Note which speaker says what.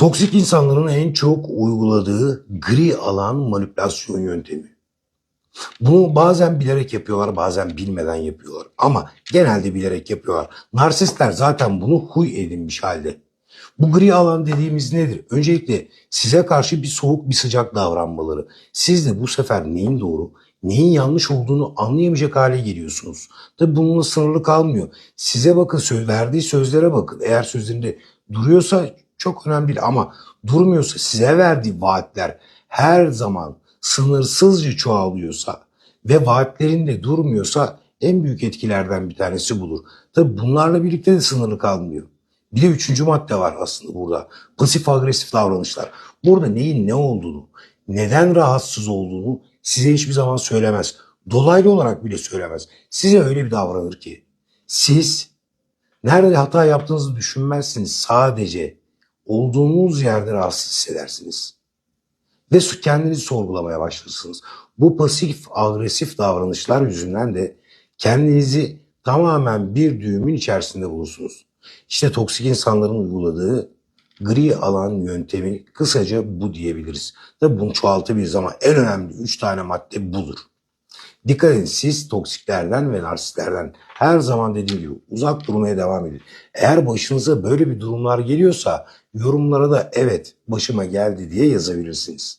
Speaker 1: Toksik insanların en çok uyguladığı gri alan manipülasyon yöntemi. Bunu bazen bilerek yapıyorlar, bazen bilmeden yapıyorlar. Ama genelde bilerek yapıyorlar. Narsistler zaten bunu huy edinmiş halde. Bu gri alan dediğimiz nedir? Öncelikle size karşı bir soğuk bir sıcak davranmaları. Siz de bu sefer neyin doğru, neyin yanlış olduğunu anlayamayacak hale geliyorsunuz. Tabi bununla sınırlı kalmıyor. Size bakın verdiği sözlere bakın. Eğer sözlerinde duruyorsa çok önemli ama durmuyorsa size verdiği vaatler her zaman sınırsızca çoğalıyorsa ve vaatlerinde durmuyorsa en büyük etkilerden bir tanesi budur. Tabi bunlarla birlikte de sınırlı kalmıyor. Bir de üçüncü madde var aslında burada. Pasif agresif davranışlar. Burada neyin ne olduğunu, neden rahatsız olduğunu size hiçbir zaman söylemez. Dolaylı olarak bile söylemez. Size öyle bir davranır ki siz nerede hata yaptığınızı düşünmezsiniz. Sadece olduğunuz yerde rahatsız hissedersiniz. Ve kendinizi sorgulamaya başlarsınız. Bu pasif agresif davranışlar yüzünden de kendinizi tamamen bir düğümün içerisinde bulursunuz. İşte toksik insanların uyguladığı gri alan yöntemi kısaca bu diyebiliriz. Tabi bunu çoğaltabiliriz ama en önemli üç tane madde budur. Dikkat edin siz toksiklerden ve narsistlerden her zaman dediğim gibi uzak durmaya devam edin. Eğer başınıza böyle bir durumlar geliyorsa yorumlara da evet başıma geldi diye yazabilirsiniz.